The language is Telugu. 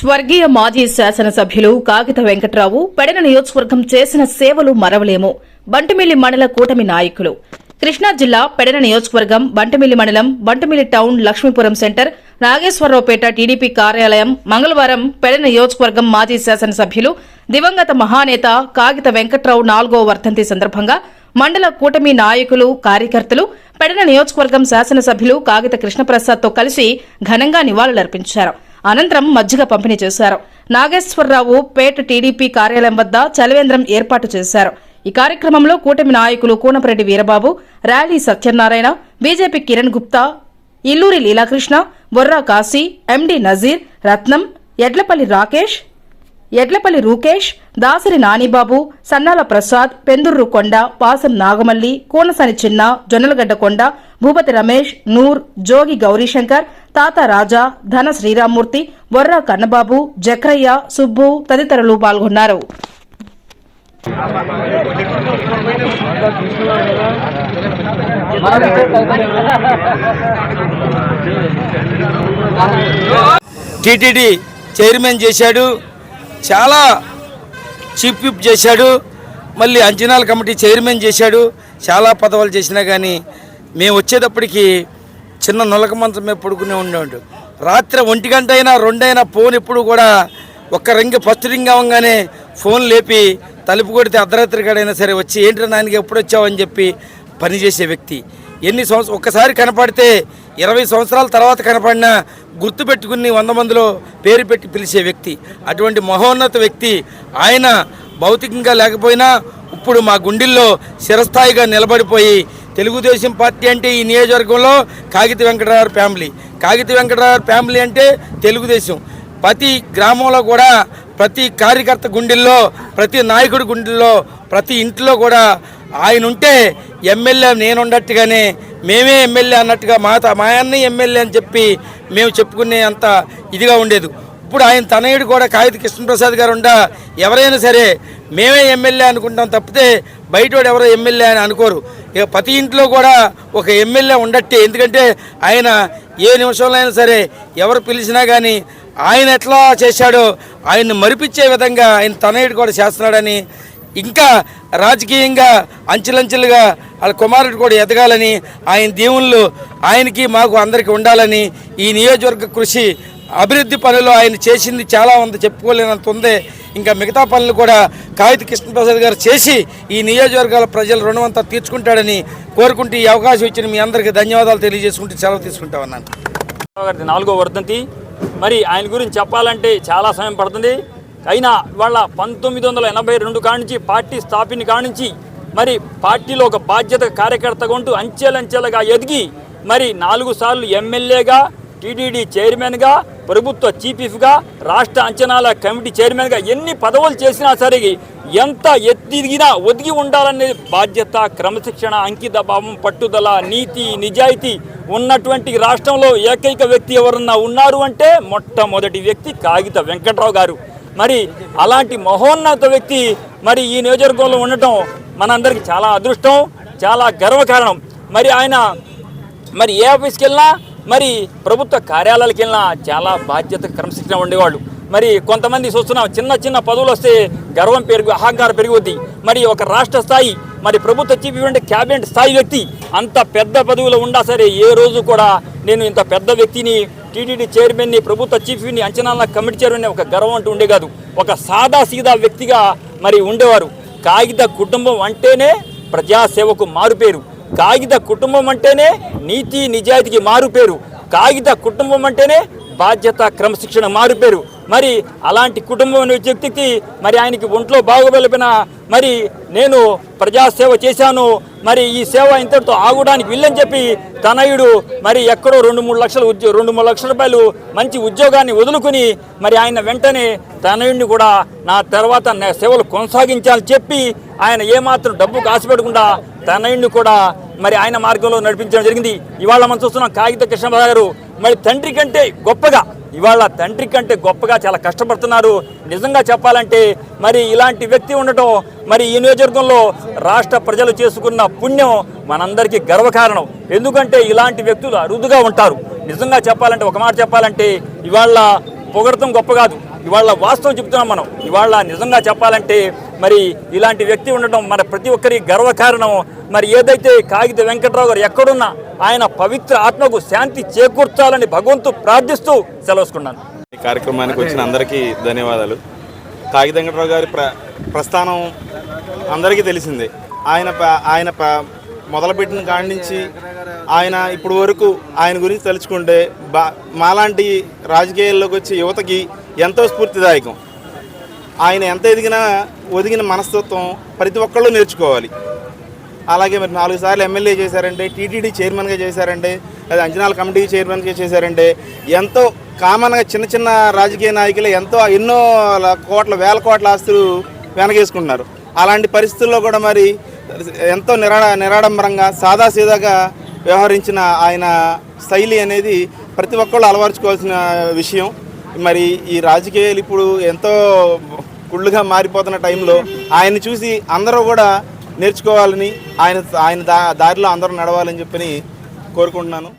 స్వర్గీయ మాజీ శాసనసభ్యులు కాగిత వెంకట్రావు పెడన నియోజకవర్గం చేసిన సేవలు మరవలేము. బంటుమిల్లి మండల కూటమి నాయకులు. కృష్ణా జిల్లా పెడన నియోజకవర్గం బంటుమిల్లి మండలం Bantumilli town Lakshmipuram centre Nageswararaopeta TDP కార్యాలయం మంగళవారం పెడన నియోజకవర్గం మాజీ శాసనసభ్యులు దివంగత మహానేత కాగిత వెంకట్రావు నాలుగో వర్ధంతి సందర్భంగా మండల కూటమి నాయకులు కార్యకర్తలు పెడన నియోజకవర్గం శాసనసభ్యులు కాగిత కృష్ణప్రసాద్తో కలిసి ఘనంగా నివాళులర్పించారు. అనంతరం మజ్జిగ పంపిణీ చేశారు. నాగేశ్వరరావు పేట టీడీపీ కార్యాలయం వద్ద చలవేంద్రం ఏర్పాటు చేశారు. ఈ కార్యక్రమంలో కూటమి నాయకులు కూనపరెడ్డి వీరబాబు ర్యాలీ సత్యనారాయణ బీజేపీ కిరణ్ గుప్తా ఇల్లూరి లీలాకృష్ణ బొర్రా కాశీ ఎండి నజీర్ రత్నం ఎడ్లపల్లి రాకేష్ ఎడ్లపల్లి రూకేష్ దాసరి నానిబాబు సన్నాల ప్రసాద్ పెందుర్రు కొండ పాసం నాగమల్లి కూనసాని చిన్న జొన్నలగడ్డ కొండ భూపతి రమేష్ నూర్ జోగి గౌరీశంకర్ తాత రాజా ధన శ్రీరామ్మూర్తి బొర్రా కన్నబాబు జక్రయ్య సుబ్బు తదితరులు పాల్గొన్నారు. టీటీడీ చైర్మన్ చేశాడు. చాలా చీఫ్ విప్ చేశాడు మళ్ళీ అంచనాల కమిటీ చైర్మన్ చేశాడు చాలా పదవులు చేసినా కానీ మేము వచ్చేటప్పటికి చిన్న నొలక మంచం మేము పడుకునే ఉండేవాడు. రాత్రి ఒంటి గంట అయినా రెండైనా ఫోన్ ఎప్పుడు కూడా ఒక్క రింగ్ ఫస్ట్ రింగ్ అవ్వగానే ఫోన్ లేపి తలుపు కొడితే అర్ధరాత్రి కాడైనా సరే వచ్చి ఏంటి నాయనకి ఎప్పుడు వచ్చావని చెప్పి పనిచేసే వ్యక్తి. ఎన్ని సంవత్సరం ఒక్కసారి కనపడితే ఇరవై సంవత్సరాల తర్వాత కనపడిన గుర్తుపెట్టుకుని వంద మందిలో పేరు పెట్టి పిలిచే వ్యక్తి అటువంటి మహోన్నత వ్యక్తి ఆయన భౌతికంగా లేకపోయినా ఇప్పుడు మా గుండెల్లో చిరస్థాయిగా నిలబడిపోయి తెలుగుదేశం పార్టీ అంటే ఈ నియోజకవర్గంలో కాగిత వెంకటరావు ఫ్యామిలీ. కాగిత వెంకటరావు ఫ్యామిలీ అంటే తెలుగుదేశం. ప్రతి గ్రామంలో కూడా ప్రతి కార్యకర్త గుండెల్లో ప్రతి నాయకుడి గుండెల్లో ప్రతి ఇంట్లో కూడా ఆయన ఉంటే ఎమ్మెల్యే నేను ఉండట్టుగానే మేమే ఎమ్మెల్యే అన్నట్టుగా మా మా అన్న ఎమ్మెల్యే అని చెప్పి మేము చెప్పుకునే అంత ఇదిగా ఉండేది. ఇప్పుడు ఆయన తనయుడు కూడా కాగిత కృష్ణప్రసాద్ గారు ఉండా ఎవరైనా సరే మేమే ఎమ్మెల్యే అనుకుంటాం తప్పితే బయటోడు ఎవరో ఎమ్మెల్యే అని అనుకోరు. ఇక ప్రతి ఇంట్లో కూడా ఒక ఎమ్మెల్యే ఉండట్టే. ఎందుకంటే ఆయన ఏ నిమిషంలో అయినా సరే ఎవరు పిలిచినా కానీ ఆయన ఎట్లా చేశాడో ఆయన్ని మరిపించే విధంగా ఆయన తనయుడు కూడా చేస్తున్నాడని ఇంకా రాజకీయంగా అంచెలంచెలుగా వాళ్ళ కుమారుడు కూడా ఎదగాలని ఆయన దేవుళ్ళు ఆయనకి మాకు అందరికీ ఉండాలని ఈ నియోజకవర్గ కృషి అభివృద్ధి పనులు ఆయన చేసింది చాలా ఉంది చెప్పుకోలేనంత ఉంది. ఇంకా మిగతా పనులు కూడా కాగిత కృష్ణప్రసాద్ గారు చేసి ఈ నియోజకవర్గాల ప్రజల రుణమంతా తీర్చుకుంటాడని కోరుకుంటూ ఈ అవకాశం ఇచ్చిన మీ అందరికీ ధన్యవాదాలు తెలియజేసుకుంటూ సెలవు తీసుకుంటా ఉన్నాను. నాలుగో వర్ధంతి. మరి ఆయన గురించి చెప్పాలంటే చాలా సమయం పడుతుంది. అయినా వాళ్ళ పంతొమ్మిది వందల ఎనభై రెండు కానించి పార్టీ స్థాపిని కానించి మరి పార్టీలో ఒక బాధ్యత కార్యకర్తగా ఉంటూ అంచెలంచెలుగా ఎదిగి మరి నాలుగు సార్లు ఎమ్మెల్యేగా టీటీడీ చైర్మన్గా ప్రభుత్వ చీఫ్గా రాష్ట్ర అంచనాల కమిటీ చైర్మన్గా ఎన్ని పదవులు చేసినా సరే ఎంత ఎత్తిదిగినా ఒదిగి ఉండాలనే బాధ్యత క్రమశిక్షణ అంకిత భావం పట్టుదల నీతి నిజాయితీ ఉన్నటువంటి రాష్ట్రంలో ఏకైక వ్యక్తి ఎవరన్నా ఉన్నారు అంటే మొట్టమొదటి వ్యక్తి కాగిత వెంకట్రావు గారు. మరి అలాంటి మహోన్నత వ్యక్తి మరి ఈ నియోజకవర్గంలో ఉండటం మనందరికీ చాలా అదృష్టం చాలా గర్వకారణం. మరి ఆయన మరి ఏ ఆఫీస్కి వెళ్ళినా మరి ప్రభుత్వ కార్యాలయాలకు వెళ్ళినా చాలా బాధ్యత క్రమశిక్షణ ఉండేవాళ్ళు. మరి కొంతమంది చూస్తున్నాం చిన్న చిన్న పదవులు వస్తే గర్వం పెరుగు అహంకారం పెరుగుద్ది. మరి ఒక రాష్ట్ర స్థాయి మరి ప్రభుత్వ చీఫ్ ఇవ్వండి క్యాబినెట్ స్థాయి వ్యక్తి. అంత పెద్ద పదవిలో ఉండా సరే ఏ రోజు కూడా నేను ఇంత పెద్ద వ్యక్తిని టీటీడీ చైర్మన్ని ప్రభుత్వ చీఫ్ని అంచనాల కమిటీ చైర్మన్ ఒక గర్వం అంటూ ఉండే కాదు. ఒక సాదా సీదా వ్యక్తిగా మరి ఉండేవారు. కాగిత కుటుంబం అంటేనే ప్రజాసేవకు మారుపేరు. కాగిత కుటుంబం అంటేనే నీతి నిజాయితీకి మారుపేరు. కాగిత కుటుంబం అంటేనే బాధ్యత క్రమశిక్షణ మారుపేరు. మరి అలాంటి కుటుంబం అనే వ్యక్తికి మరి ఆయనకి ఒంట్లో బాగోగలిపిన మరి నేను ప్రజాసేవ చేశాను. మరి ఈ సేవ ఇంతటితో ఆగడానికి వీళ్ళని చెప్పి తనయుడు మరి ఎక్కడో రెండు మూడు లక్షలు ఉద్యో రెండు మూడు లక్షల రూపాయలు మంచి ఉద్యోగాన్ని వదులుకుని మరి ఆయన వెంటనే తనయుడిని కూడా నా తర్వాత నా సేవలు కొనసాగించాలని చెప్పి ఆయన ఏమాత్రం డబ్బుకు ఆశపెట్టకుండా తనయుడిని కూడా మరి ఆయన మార్గంలో నడిపించడం జరిగింది. ఇవాళ మనం చూస్తున్నాం కాగిత కృష్ణబాబు గారు మరి తండ్రి కంటే గొప్పగా ఇవాళ తండ్రి కంటే గొప్పగా చాలా కష్టపడుతున్నారు. నిజంగా చెప్పాలంటే మరి ఇలాంటి వ్యక్తి ఉండటం మరి ఈ నియోజకవర్గంలో రాష్ట్ర ప్రజలు చేసుకున్న పుణ్యం మనందరికీ గర్వకారణం. ఎందుకంటే ఇలాంటి వ్యక్తులు అరుదుగా ఉంటారు. నిజంగా చెప్పాలంటే ఒక మాట చెప్పాలంటే ఇవాళ పొగడతం గొప్ప కాదు. ఇవాళ వాస్తవం చెప్తున్నాం మనం. ఇవాళ నిజంగా చెప్పాలంటే మరి ఇలాంటి వ్యక్తి ఉండటం మన ప్రతి ఒక్కరి గర్వకారణం మరి ఏదైతే కాగిత వెంకట్రావు గారు ఎక్కడున్నా ఆయన పవిత్ర ఆత్మకు శాంతి చేకూర్చాలని భగవంతు ప్రార్థిస్తూ సెలవుకున్నాను ఈ కార్యక్రమానికి వచ్చిన అందరికీ ధన్యవాదాలు. కాగిత వెంకటరావు గారి ప్ర ప్రస్థానం అందరికీ తెలిసిందే. ఆయన ప- ఆయన మొదలుపెట్టిన కాడి నుంచి ఆయన ఇప్పుడు వరకు ఆయన గురించి తలుచుకుంటే బా మాలాంటి రాజకీయాల్లోకి వచ్చే యువతకి ఎంతో స్ఫూర్తిదాయకం. ఆయన ఎంత ఎదిగినా ఒదిగిన మనస్తత్వం ప్రతి ఒక్కళ్ళు నేర్చుకోవాలి. అలాగే మరి నాలుగు సార్లు ఎమ్మెల్యే చేశారంటే టీటీడీ చైర్మన్గా చేశారంటే అది అంచనాల కమిటీ చైర్మన్గా చేశారంటే ఎంతో కామన్గా చిన్న చిన్న రాజకీయ నాయకులు ఎంతో ఎన్నో కోట్ల వేల కోట్ల ఆస్తులు వెనకేసుకుంటున్నారు. అలాంటి పరిస్థితుల్లో కూడా మరి ఎంతో నిరాడ నిరాడంబరంగా సాదాసీదాగా వ్యవహరించిన ఆయన శైలి అనేది ప్రతి ఒక్కళ్ళు అలవర్చుకోవాల్సిన విషయం. మరి ఈ రాజకీయాలు ఇప్పుడు ఎంతో కుళ్ళుగా మారిపోతున్న టైంలో ఆయన చూసి అందరూ కూడా నేర్చుకోవాలని ఆయన ఆయన దారిలో అందరూ నడవాలని చెప్పని కోరుకుంటున్నాను.